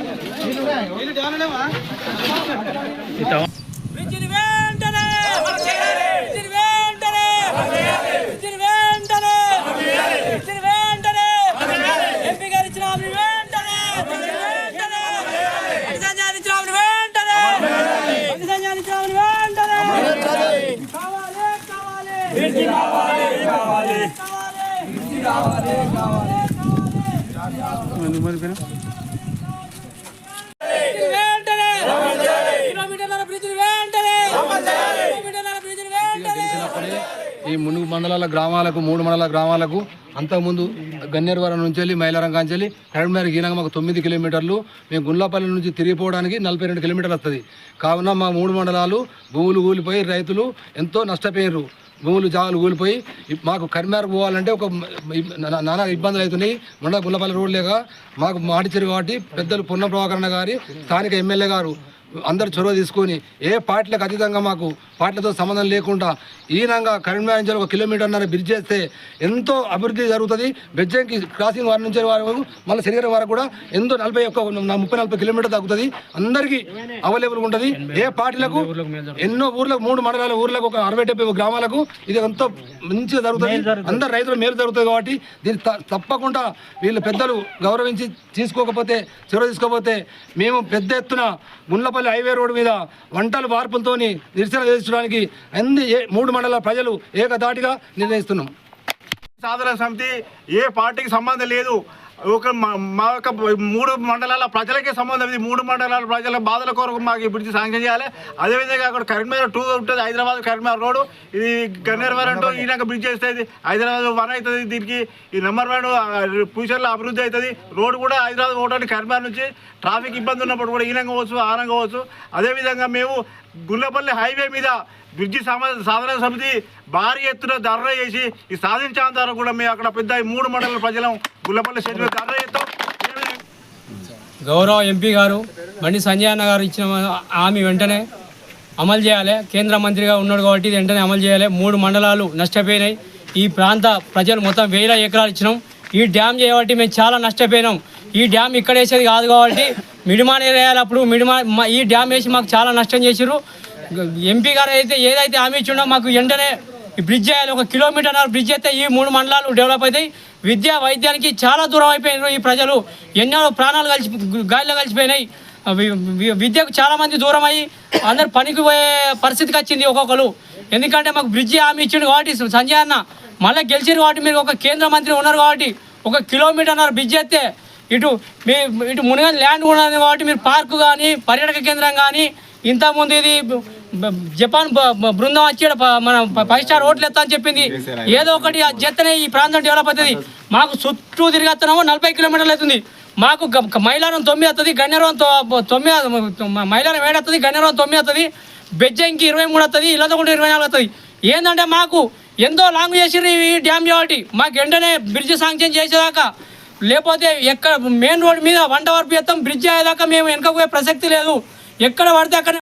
బ్రిడ్జిని వెంటనే! బ్రిడ్జిని వెంటనే! బ్రిడ్జిని వెంటనే! బ్రిడ్జిని వెంటనే! ఎంపీ గారు ఇచ్చిన హామీని వెంటనే! వెంటనే! అతి సంజాని ఇచ్చిన హామీని వెంటనే! అతి సంజాని ఇచ్చిన హామీని వెంటనే! కావాలి కావాలి! బ్రిడ్జి కావాలి! కావాలి కావాలి! బ్రిడ్జి కావాలి! కావాలి మరి మరి వెంటనే ఈ మునుగు మండలాల గ్రామాలకు మూడు మండల గ్రామాలకు అంతకుముందు గన్నేరువరం నుంచి వెళ్ళి మైలారం కాంచి వెళ్ళి కరీంనగర్ మాకు తొమ్మిది కిలోమీటర్లు. మేము గుండ్లపల్లి నుంచి తిరిగిపోవడానికి నలభై రెండు కిలోమీటర్లు వస్తుంది. కావున మా మూడు మండలాలు భూములు కూలిపోయి రైతులు ఎంతో నష్టపోయారు భూములు జాగాలు కూలిపోయి మాకు కరీంనగర్ పోవాలంటే ఒక నా- నానా ఇబ్బందులు అవుతున్నాయి. మండల గుల్లపల్లి రోడ్ లేక మాకు మాటిచ్చారు కాబట్టి పెద్దలు పున్న ప్రభాకరణ గారి స్థానిక ఎమ్మెల్యే గారు అందరు చొరవ తీసుకొని ఏ పార్టీలకు అతీతంగా మాకు పార్టీలతో సంబంధం లేకుండా ఈనంగా కరీంనగర్ నుంచి ఒక కిలోమీటర్న్నర బ్రిడ్జ్ చేస్తే ఎంతో అభివృద్ధి జరుగుతుంది. బెజ్జంకి క్రాసింగ్ వారి నుంచి వరకు మళ్ళీ శరీరం వరకు కూడా ఎంతో నలభై ఒక్క ముప్పై నలభై కిలోమీటర్ తగ్గుతుంది. అందరికీ అవైలబుల్గా ఉంటుంది. ఏ పార్టీలకు ఎన్నో ఊర్లకు మూడు మండలాల ఊర్లకు ఒక అరవై డెబ్బై గ్రామాలకు ఇది ఎంతో మంచిగా జరుగుతుంది. అందరు రైతులు మేలు జరుగుతుంది కాబట్టి దీన్ని తప్పకుండా వీళ్ళు పెద్దలు గౌరవించి తీసుకోకపోతే చొరవ తీసుకోకపోతే మేము పెద్ద ఎత్తున గుండ్లపల్లి హైవే రోడ్డు మీద వంటల మార్పులతోని నిరసన చేయించడానికి అన్ని ఏ- మూడు మండల ప్రజలు ఏకదాటిగా నిర్ణయిస్తున్నాం. సాధన సమితి ఏ పార్టీకి సంబంధం లేదు. ఒక మా మా యొక్క మూడు మండలాల ప్రజలకే సంబంధం ఇది. మూడు మండలాల ప్రజల బాధల కొరకు మాకు ఈ బ్రిడ్జ్ శాంక్షన్ చేయాలి. అదేవిధంగా అక్కడ కరీంనగర్ టూ ఉంటుంది హైదరాబాద్ కరీంనగర్ రోడ్డు ఇది గన్నేరు అంటూ ఈయనక బ్రిడ్జ్ చేస్తుంది. హైదరాబాద్ వన్ అవుతుంది దీనికి. ఈ నెంబర్ వన్ ఫ్యూచర్లో అభివృద్ధి అవుతుంది రోడ్ కూడా హైదరాబాద్ పోవడానికి కరీంనగర్ నుంచి ట్రాఫిక్ ఇబ్బంది ఉన్నప్పుడు కూడా ఈయన పోవచ్చు ఆనంగా పోవచ్చు. అదేవిధంగా మేము గుల్లపల్లి హైవే మీద బ్రిడ్జి సాధన సమితి భారీ ఎత్తున ధర్నా చేసి ఈ సాధించేంత ద్వారా కూడా మేము అక్కడ పెద్ద మూడు మండల ప్రజలం గుల్లపల్లి షెడ్ మీద ధర్నా చేస్తాం. గౌరవ ఎంపీ గారు బండి సంజయ్ అన్న గారు ఇచ్చిన హామీ వెంటనే అమలు చేయాలి. కేంద్ర మంత్రిగా ఉన్నాడు కాబట్టి ఇది వెంటనే అమలు చేయాలి. మూడు మండలాలు నష్టపోయినాయి. ఈ ప్రాంత ప్రజలు మొత్తం వేల ఎకరాలు ఇచ్చినాం. ఈ డ్యామ్ చేయబట్టి మేము చాలా నష్టపోయినాం. ఈ డ్యామ్ ఇక్కడ వేసేది కాదు కాబట్టి మిడిమాన్ వేయాలి అప్పుడు మిడిమా ఈ డ్యామ్ వేసి మాకు చాలా నష్టం చేసిర్రు. ఎంపీ గారు అయితే ఏదైతే హామీ ఇచ్చిండో మాకు వెంటనే బ్రిడ్జ్ చేయాలి. ఒక కిలోమీటర్ బ్రిడ్జ్ అయితే ఈ మూడు మండలాలు డెవలప్ అవుతాయి. విద్య వైద్యానికి చాలా దూరం అయిపోయినారు ఈ ప్రజలు. ఎన్నో ప్రాణాలు కలిసి గాలిలో కలిసిపోయినాయి. విద్యకు చాలామంది దూరం అయ్యి అందరు పనికి పోయే పరిస్థితికి వచ్చింది ఒక్కొక్కరు. ఎందుకంటే మాకు బ్రిడ్జి హామీ ఇచ్చిండు కాబట్టి సంజయ్ అన్న మళ్ళీ గెలిచారు కాబట్టి మీరు ఒక కేంద్ర మంత్రి ఉన్నారు కాబట్టి ఒక కిలోమీటర్ బ్రిడ్జ్ అయితే ఇటు మీ ఇటు మునిగని ల్యాండ్ ఉన్నది కాబట్టి మీరు పార్కు కానీ పర్యాటక కేంద్రం కానీ ఇంతకుముందు ఇది జపాన్ బృందం వచ్చి మన ఫైవ్ స్టార్ హోటల్ ఎత్తా అని చెప్పింది. ఏదో ఒకటి అది చేస్తేనే ఈ ప్రాంతం డెవలప్ అవుతుంది. మాకు చుట్టూ తిరిగేస్తున్నామో నలభై కిలోమీటర్లు అవుతుంది. మాకు మైలారం తొమ్మిది వస్తుంది గన్నేరం తొమ్మిది మైలారం ఏడు వస్తుంది గన్నేరం తొమ్మిది వస్తుంది బెజ్జంకి ఇరవై మూడు వస్తుంది ఇల్లదొకటి ఇరవై నాలుగు వస్తుంది ఏంటంటే మాకు ఎంతో లాంగ్ చేసిర్రు ఈ డ్యామ్ కాబట్టి. మాకు వెంటనే బ్రిడ్జ్ శాంక్షన్ చేసేదాకా లేకపోతే ఎక్కడ మెయిన్ రోడ్ మీద వన్ వరకు ఎత్తాం బ్రిడ్జ్ అయ్యేదాకా మేము వెనకపోయే ప్రసక్తి లేదు. ఎక్కడ పడితే అక్కడ